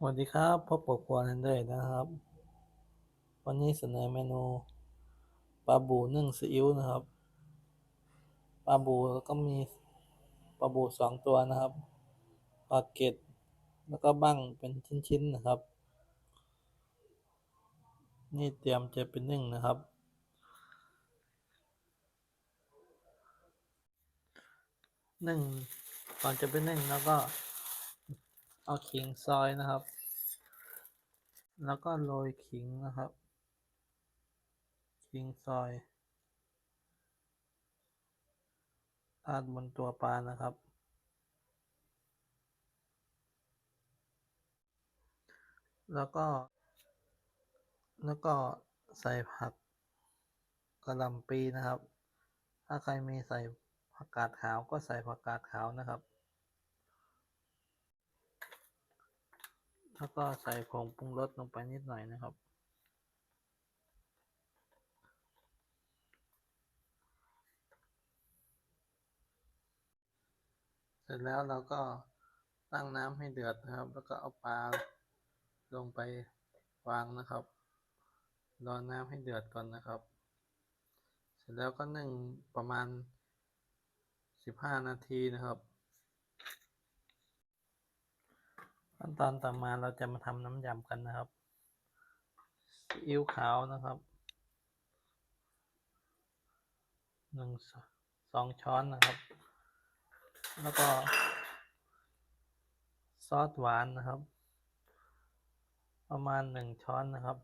สวัสดีครับพบกับครัวเรนเดอร์นะครับ วันนี้เสนอเมนูปลาบูนึ่งซีอิ๊วนะครับปลาบูแล้วก็มีปลาบูสองตัวนะครับปลาเกตแล้วก็บั้งเป็นชิ้นๆนะครับ นี่เตรียมจะเป็นนึ่งนะครับ นึ่งก่อนจะไปนึ่งแล้วก็ เอาขิงซอยนะครับ แล้วก็โรยขิงนะครับขิงซอยราดบนตัวปลานะครับ แล้วก็ แล้วก็ใส่ผักกระหล่ำปีนะครับ ถ้าใครมีใส่ผักกาดขาวก็ใส่ผักกาดขาวนะครับ แล้วก็ใส่ผงปรุงรสลงไปนิดหน่อยนะครับ เสร็จแล้วเราก็ตั้งน้ำให้เดือดนะครับ แล้วก็เอาปลาลงไปวางนะครับ รอน้ำให้เดือดก่อนนะครับ เสร็จแล้วก็นึ่งประมาณสิบห้านาทีนะครับ ขั้นตอนต่อมาเราจะมาทำน้ำยำกันนะครับซีอิ๊วขาวนะครับหนึ่งสองช้อนนะครับ แล้วก็ ซอสหวานนะครับ ประมาณหนึ่งช้อนนะครับ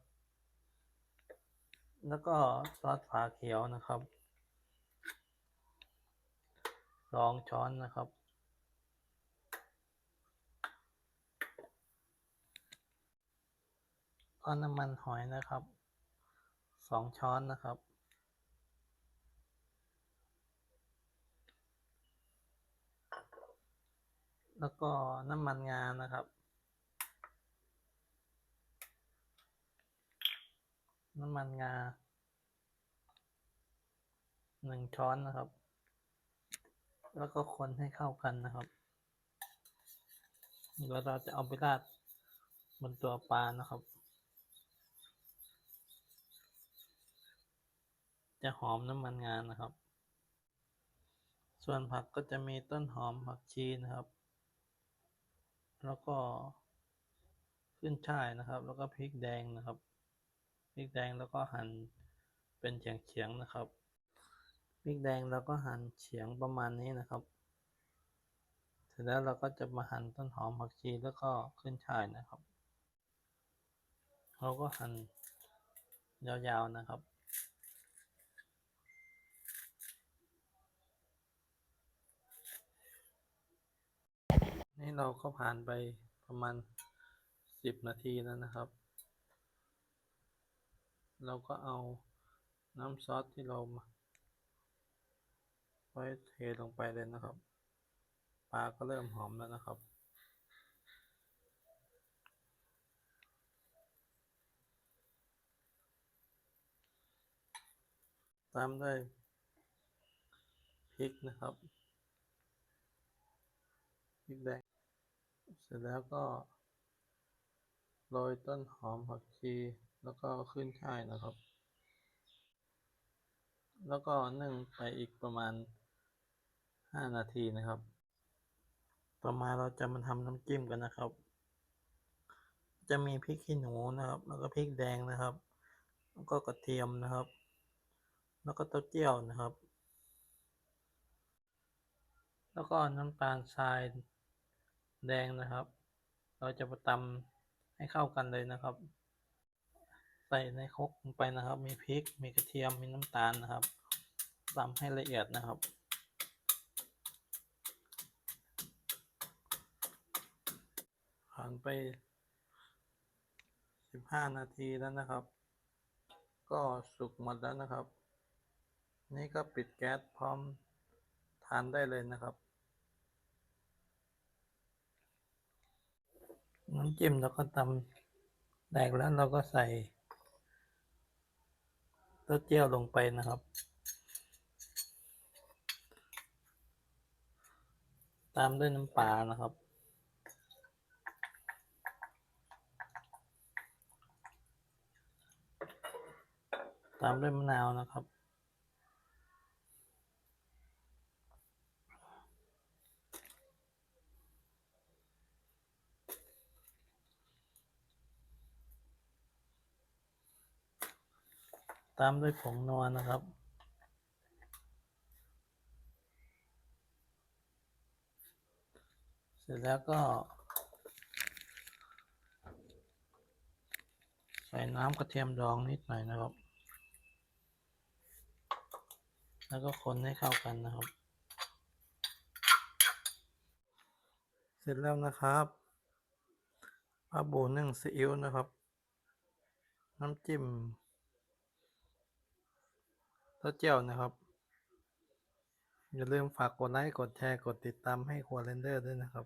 แล้วก็ซอสฝาเขียวนะครับสองช้อนนะครับ ก็น้ำมันหอยนะครับสองช้อนนะครับ แล้วก็น้ำมันงานะครับ น้ำมันงาหนึ่งช้อนนะครับ แล้วก็คนให้เข้ากันนะครับแล้วเราจะเอาไปราดบนตัวปลานะครับ จะหอมน้ำมันงานะครับ ส่วนผักก็จะมีต้นหอมผักชีนะครับ แล้วก็ขึ้นช่ายนะครับ แล้วก็พริกแดงนะครับ พริกแดงแล้วก็หั่นเป็นเฉียงๆนะครับ พริกแดงแล้วก็หั่นเฉียงประมาณนี้นะครับ เสร็จแล้วเราก็จะมาหั่นต้นหอมผักชีแล้วก็ขึ้นช่ายนะครับ เราก็หั่นยาวๆนะครับ เราก็ผ่านไปประมาณสิบนาทีแล้วนะครับ เราก็เอาน้ำซอสที่เราไว้เทลงไปเลยนะครับปลาก็เริ่มหอมแล้วนะครับตามด้วยพริกนะครับพริกแดง เสร็จแล้วก็โรยต้นหอมผักชีแล้วก็ขึ้นช่ายนะครับ แล้วก็นึ่งไปอีกประมาณห้านาทีนะครับ ต่อมาเราจะมาทำน้ำจิ้มกันนะครับ จะมีพริกขี้หนูนะครับ แล้วก็พริกแดงนะครับ แล้วก็กระเทียมนะครับ แล้วก็เต้าเจี้ยวนะครับ แล้วก็น้ำตาลทราย แดงนะครับ เราจะมาตำให้เข้ากันเลยนะครับ ใส่ในครกลงไปนะครับ มีพริก มีกระเทียม มีน้ำตาลนะครับตำให้ละเอียดนะครับผ่านไปสิบห้านาทีแล้วนะครับ ก็สุกหมดแล้วนะครับ นี่ก็ปิดแก๊สพร้อมทานได้เลยนะครับ น้ำจิ้มเราก็ตำแตกแล้วเราก็ใส่เต้เจี้ยวลงไปนะครับ ตามด้วยน้ำปลานะครับ ตามด้วยมะนาวนะครับ ตามด้วยผงนัวนะครับ เสร็จแล้วก็ใส่น้ำกระเทียมดองนิดหน่อยนะครับ แล้วก็คนให้เข้ากันนะครับ เสร็จแล้วนะครับปลาบูนึ่งซีอิ๊วนะครับ น้ำจิ้ม เต้าเจี้ยวนะครับ อย่าลืมฝากกดไลค์ กดแชร์ กดติดตามให้ครัวเรนเดอร์ด้วยนะครับ